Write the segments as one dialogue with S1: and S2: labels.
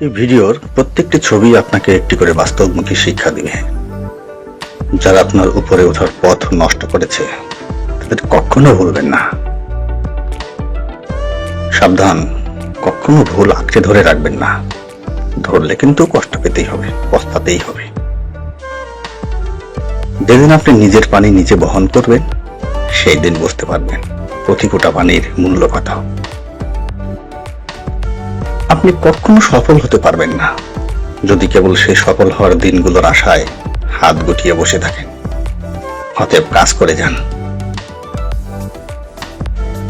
S1: এই ভিডিওর প্রত্যেকটি ছবি আপনাকে একটি করে বাস্তবমুখী শিক্ষা দিবে। যারা আপনার উপরে ওঠার পথ নষ্ট করেছে। তাদের কখনো ভুলবেন না। সাবধান, কখনো ভুল আঁকড়ে ধরে রাখবেন না। ধরলে কিন্তু কষ্ট পেতেই হবে, পস্তাতেই হবে। যেদিন আপনি নিজের পানি নিজে বহন করবেন, সেই দিন বুঝতে পারবেন প্রতি ফোঁটা পানির মূল্য কত। আপনি কখনো সফল হতে পারবেন না। যদি কেবল সেই সফল হওয়ার দিনগুলোর আশায় হাত গুটিয়ে বসে থাকেন, অতএব কাজ করে যান।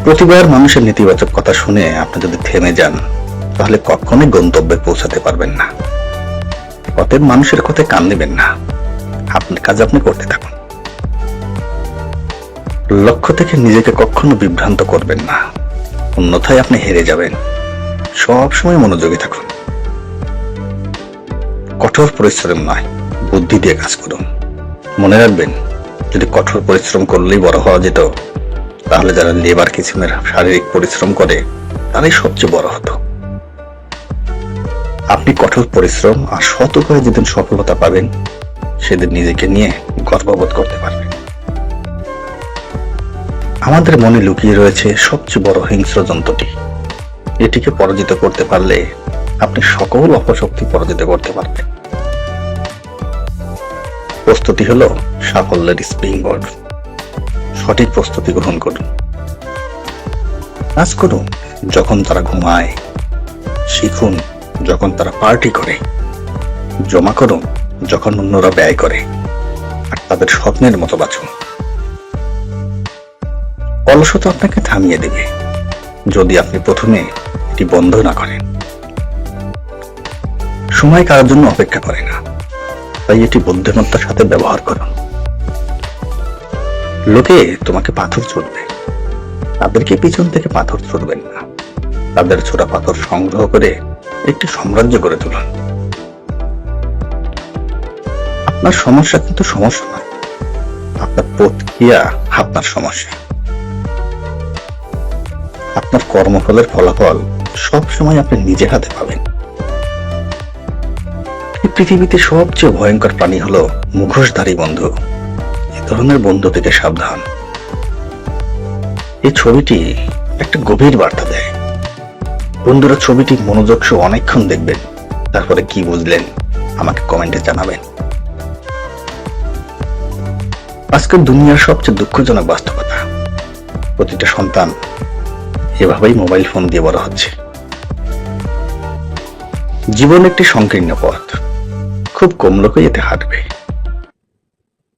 S1: প্রতিবার মানুষের নেতিবাচক কথা শুনে আপনি যদি থেমে যান, তাহলে কখনোই গন্তব্যে পৌঁছাতে পারবেন না। অতএব মানুষের কথায় কান নেবেন না। আপনার কাজ আপনি করতে থাকুন। লক্ষ্য থেকে নিজেকে কখনো বিভ্রান্ত করবেন না। অন্যথায় আপনি হেরে যাবেন। সব সময় মনোযোগী থাকুন। কঠোর পরিশ্রম নয়, বুদ্ধি দিয়ে কাজ করুন। মনে রাখবেন, যদি কঠোর পরিশ্রম করলেই বড় হওয়া যেত, তাহলে যারা লেবার কিসিমের শারীরিক পরিশ্রম করে, তারাই সবচেয়ে বড় হতো। আপনি কঠোর পরিশ্রম আর শত করে যেদিন সফলতা পাবেন, সেদিন নিজেকে নিয়ে গর্ববোধ করতে পারবেন। আমাদের মনে লুকিয়ে রয়েছে সবচেয়ে বড় হিংস্র যন্ত্রটি। এটিকে পরাজিত করতে পারলে আপনি সকল অপশক্তি পরাজিত করতে পারবেন। প্রস্তুতি হলো সাফল্যের স্প্রিং বোর্ড সঠিক প্রস্তুতি গ্রহণ করুন। কাজ করুন যখন তারা ঘুমায়। শিখুন যখন তারা পার্টি করে। জমা করুন যখন অন্যরা ব্যয় করে। আর তাদের স্বপ্নের মতো বাঁচুন। অলসতা আপনাকে থামিয়ে দেবে। যদি আপনি প্রথমে এটি বন্ধ না করেন সময় কারোর জন্য অপেক্ষা করে না। তাই এটি বুদ্ধিমত্তার সাথে ব্যবহার করুন লোকে তোমাকে পাথর ছুটবে তাদেরকে পিছন থেকে পাথর ছুটবেন না। তাদের ছোড়া পাথর সংগ্রহ করে একটি সাম্রাজ্য গড়ে তুলুন। আপনার সমস্যা কিন্তু সমস্যা নয়। আপনার প্রক্রিয়া আপনার সমস্যা। আপনার কর্মফলের ফলাফল সব সময় আপনি নিজে হাতে পাবেন। পৃথিবীতে সবচেয়ে ভয়ঙ্কর প্রাণী হলো মুখোশধারী বন্ধু। এ ধরনের বন্ধু থেকে সাবধান। এই ছবিটি একটা গভীর বার্তা দেয়। বন্ধুরা ছবিটি মনোযোগ সহ অনেকক্ষণ দেখবেন। তারপরে কি বুঝলেন, আমাকে কমেন্টে জানাবেন। আজকের দুনিয়ার সবচেয়ে দুঃখজনক বাস্তবতা, প্রতিটা সন্তান এভাবেই মোবাইল ফোন দিয়ে বড় হচ্ছে। জীবন একটি সংকীর্ণ পথ। খুব কম লোকই এতে হাঁটবে।